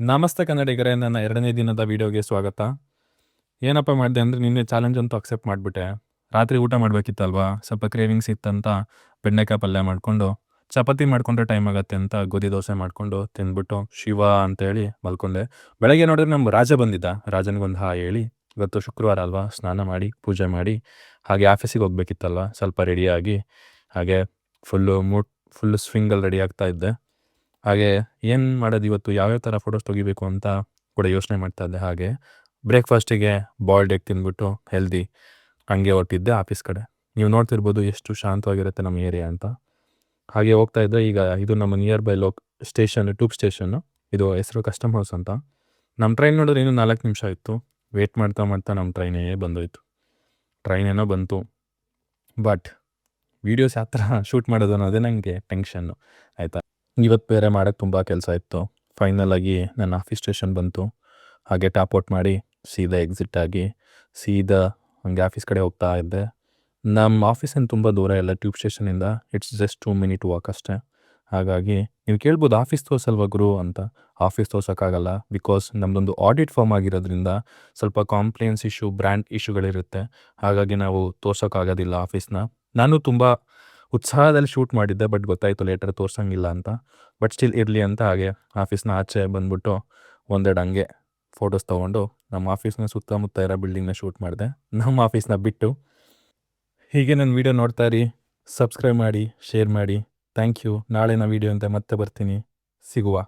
ನಮಸ್ತೆ ಕನ್ನಡಿಗರೇ, ನನ್ನ ಎರಡನೇ ದಿನದ ವಿಡಿಯೋಗೆ ಸ್ವಾಗತ. ಏನಪ್ಪ ಮಾಡಿದೆ ಅಂದರೆ ನಿನ್ನೆ ಚಾಲೆಂಜ್ ಅಂತೂ ಅಕ್ಸೆಪ್ಟ್ ಮಾಡಿಬಿಟ್ಟೆ. ರಾತ್ರಿ ಊಟ ಮಾಡಬೇಕಿತ್ತಲ್ವಾ? ಸ್ವಲ್ಪ ಕ್ರೇವಿಂಗ್ಸ್ ಇತ್ತಂತ ಬೆಂಡೆಕಾಯಿ ಪಲ್ಯ ಮಾಡಿಕೊಂಡು, ಚಪಾತಿ ಮಾಡಿಕೊಂಡ್ರೆ ಟೈಮ್ ಆಗುತ್ತೆ ಅಂತ ಗೋಧಿ ದೋಸೆ ಮಾಡಿಕೊಂಡು ತಿಂದ್ಬಿಟ್ಟು ಶಿವ ಅಂತೇಳಿ ಮಲ್ಕೊಂಡೆ. ಬೆಳಗ್ಗೆ ನೋಡಿದ್ರೆ ನಮ್ಮ ರಾಜ ಬಂದಿದ್ದ. ರಾಜನಿಗೊಂದು ಹಾ ಹೇಳಿ, ಇವತ್ತು ಶುಕ್ರವಾರ ಅಲ್ವಾ? ಸ್ನಾನ ಮಾಡಿ, ಪೂಜೆ ಮಾಡಿ, ಹಾಗೆ ಆಫೀಸಿಗೆ ಹೋಗ್ಬೇಕಿತ್ತಲ್ವ? ಸ್ವಲ್ಪ ರೆಡಿಯಾಗಿ ಹಾಗೆ ಫುಲ್ಲು ಮೂಟ್ ಫುಲ್ಲು ಸ್ವಿಂಗಲ್ಲಿ ರೆಡಿ ಆಗ್ತಾ ಇದ್ದೆ. ಹಾಗೆ ಏನು ಮಾಡೋದು ಇವತ್ತು? ಯಾವ್ಯಾವ ಥರ ಫೋಟೋಸ್ ತೆಗಿಬೇಕು ಅಂತ ಕೂಡ ಯೋಚನೆ ಮಾಡ್ತಾ ಇದ್ದೆ. ಹಾಗೆ ಬ್ರೇಕ್ಫಾಸ್ಟಿಗೆ ಬಾಯ್ಲ್ಡ್ ಎಗ್ ತಿಂದ್ಬಿಟ್ಟು ಹೆಲ್ದಿ ಹಂಗೆ ಹೊರಟಿದ್ದೆ ಆಫೀಸ್ ಕಡೆ. ನೀವು ನೋಡ್ತಿರ್ಬೋದು ಎಷ್ಟು ಶಾಂತವಾಗಿರುತ್ತೆ ನಮ್ಮ ಏರಿಯಾ ಅಂತ. ಹಾಗೆ ಹೋಗ್ತಾ ಇದ್ದೆ ಈಗ ಇದು ನಮ್ಮ ನಿಯರ್ ಬೈ ಲೋಕ್ ಸ್ಟೇಷನ್ ಟ್ಯೂಬ್ ಸ್ಟೇಷನ್ನು ಇದು ಹೆಸರು ಕಸ್ಟಮ್ ಹೌಸ್ ಅಂತ. ನಮ್ಮ ಟ್ರೈನ್ ನೋಡಿದ್ರೆ ಇನ್ನೂ ನಾಲ್ಕು ನಿಮಿಷ ಇತ್ತು ವೇಟ್ ಮಾಡ್ತಾ ಮಾಡ್ತಾ ನಮ್ಮ ಟ್ರೈನೇ ಬಂದೋಯ್ತು. ಟ್ರೈನ್ ಏನೋ ಬಂತು. ಬಟ್ ವೀಡಿಯೋಸ್ ಯಾವ ಥರ ಶೂಟ್ ಮಾಡೋದು ಅನ್ನೋದೇ ನನಗೆ ಟೆನ್ಷನ್ನು ಆಯಿತಾ? ಇವತ್ತು ಬೇರೆ ಮಾಡೋಕ್ಕೆ ತುಂಬ ಕೆಲಸ ಇತ್ತು. ಫೈನಲ್ ಆಗಿ ನನ್ನ ಆಫೀಸ್ ಸ್ಟೇಷನ್ ಬಂತು. ಹಾಗೆ ಟಾಪ್ ಔಟ್ ಮಾಡಿ ಸೀದಾ ಎಕ್ಸಿಟ್ ಆಗಿ ಸೀದಾ ಹಂಗೆ ಆಫೀಸ್ ಕಡೆ ಹೋಗ್ತಾ ಇದ್ದೆ. ನಮ್ಮ ಆಫೀಸಿಂದ ತುಂಬ ದೂರ ಇಲ್ಲ tube ಸ್ಟೇಷನಿಂದ it's just two minute walk ಅಷ್ಟೇ. ಹಾಗಾಗಿ ನೀವು ಕೇಳ್ಬೋದು ಆಫೀಸ್ ತೋರ್ಸಲ್ವ ಗುರು ಅಂತ. ಆಫೀಸ್ ತೋರ್ಸೋಕ್ಕಾಗಲ್ಲ ಬಿಕಾಸ್ ನಮ್ಮದೊಂದು ಆಡಿಟ್ ಫಾರ್ಮ್ ಆಗಿರೋದ್ರಿಂದ ಸ್ವಲ್ಪ ಕಾಂಪ್ಲೇನ್ಸ್ ಇಶ್ಯೂ ಬ್ರ್ಯಾಂಡ್ ಇಶ್ಯೂಗಳಿರುತ್ತೆ ಹಾಗಾಗಿ ನಾವು ತೋರ್ಸೋಕ್ಕಾಗೋದಿಲ್ಲ ಆಫೀಸ್ನ ನಾನು ತುಂಬ ಉತ್ಸಾಹದಲ್ಲಿ ಶೂಟ್ ಮಾಡಿದ್ದೆ ಬಟ್ ಗೊತ್ತಾಯಿತು ಲೇಟರ್ ತೋರ್ಸಂಗಿಲ್ಲ ಅಂತ. ಬಟ್ ಸ್ಟಿಲ್ ಇರಲಿ ಅಂತ ಹಾಗೆ ಆಫೀಸ್ನ ಆಚೆ ಬಂದ್ಬಿಟ್ಟು ಒಂದೆರಡು ಹಂಗೆ ಫೋಟೋಸ್ ತೊಗೊಂಡು ನಮ್ಮ ಆಫೀಸ್ನ ಸುತ್ತಮುತ್ತ ಇರೋ ಬಿಲ್ಡಿಂಗ್ನ ಶೂಟ್ ಮಾಡಿದೆ. ನಮ್ಮ ಆಫೀಸ್ನ ಬಿಟ್ಟು. ಹೀಗೆ ನನ್ನ ವೀಡಿಯೋ ನೋಡ್ತಾ ಇರಿ ಸಬ್ಸ್ಕ್ರೈಬ್ ಮಾಡಿ ಶೇರ್ ಮಾಡಿ. ಥ್ಯಾಂಕ್ ಯು ನಾಳೆ ನಾ ವೀಡಿಯೋ ಅಂತ ಮತ್ತೆ ಬರ್ತೀನಿ. ಸಿಗುವ.